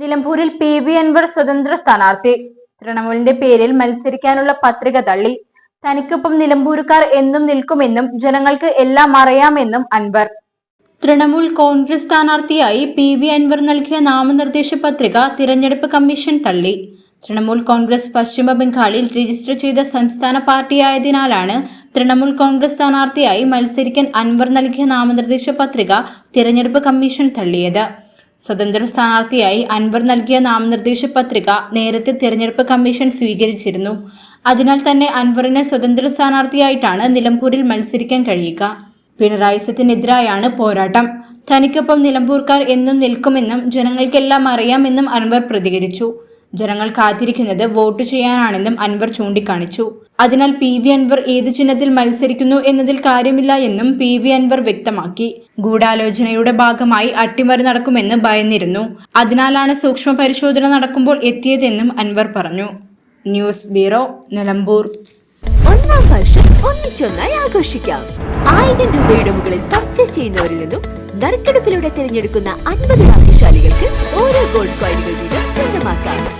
നിലമ്പൂരിൽ P V Anwar സ്വതന്ത്ര സ്ഥാനാർത്ഥി. തൃണമൂലിന്റെ പേരിൽ മത്സരിക്കാനുള്ള പത്രിക തള്ളി. തനിക്കൊപ്പം നിലമ്പൂരുകാർ എന്നും നിൽക്കുമെന്നും ജനങ്ങൾക്ക് എല്ലാം അറിയാമെന്നും അൻവർ. തൃണമൂൽ കോൺഗ്രസ് സ്ഥാനാർത്ഥിയായി പി വി അൻവർ നൽകിയ നാമനിർദ്ദേശ പത്രിക തിരഞ്ഞെടുപ്പ് കമ്മീഷൻ തള്ളി. തൃണമൂൽ കോൺഗ്രസ് പശ്ചിമ ബംഗാളിൽ രജിസ്റ്റർ ചെയ്ത സംസ്ഥാന പാർട്ടിയായതിനാലാണ് തൃണമൂൽ കോൺഗ്രസ് സ്ഥാനാർത്ഥിയായി മത്സരിക്കാൻ അൻവർ നൽകിയ നാമനിർദ്ദേശ പത്രിക തിരഞ്ഞെടുപ്പ് കമ്മീഷൻ തള്ളിയത്. സ്വതന്ത്ര സ്ഥാനാർത്ഥിയായി അൻവർ നൽകിയ നാമനിർദ്ദേശ പത്രിക നേരത്തെ തിരഞ്ഞെടുപ്പ് കമ്മീഷൻ സ്വീകരിച്ചിരുന്നു. അതിനാൽ തന്നെ അൻവറിന് സ്വതന്ത്ര സ്ഥാനാർത്ഥിയായിട്ടാണ് നിലമ്പൂരിൽ മത്സരിക്കാൻ കഴിയുക. പിണറായി സത്തിനെതിരായാണ് പോരാട്ടം. തനിക്കൊപ്പം നിലമ്പൂർക്കാർ എന്നും നിൽക്കുമെന്നും ജനങ്ങൾക്കെല്ലാം അറിയാമെന്നും അൻവർ പ്രതികരിച്ചു. ജനങ്ങൾ കാത്തിരിക്കുന്നത് വോട്ട് ചെയ്യാനാണെന്നും അൻവർ ചൂണ്ടിക്കാണിച്ചു. അതിനാൽ പി വി അൻവർ ഏത് ചിഹ്നത്തിൽ മത്സരിക്കുന്നു എന്നതിൽ കാര്യമില്ല എന്നും പി വി അൻവർ വ്യക്തമാക്കി. ഗൂഢാലോചനയുടെ ഭാഗമായി അട്ടിമറി നടക്കുമെന്ന് ഭയന്നിരുന്നു. അതിനാലാണ് സൂക്ഷ്മ പരിശോധന നടക്കുമ്പോൾ എത്തിയതെന്നും അൻവർ പറഞ്ഞു. News bureau Nilambur. ഒന്നാം വർഷം ഒന്നിച്ചൊന്നായി ആഘോഷിക്കാം. ആയിരം രൂപയുടെ മുകളിൽ പർച്ചേസ് ചെയ്യുന്നവരിൽ നിന്നും നറുക്കെടുപ്പിലൂടെ തിരഞ്ഞെടുക്കുന്ന അൻപത് ഭാഗ്യശാലികൾക്ക് ഓരോ ഗോൾഡ് കോയിനുകൾ വീതം സ്വന്തമാക്കാം.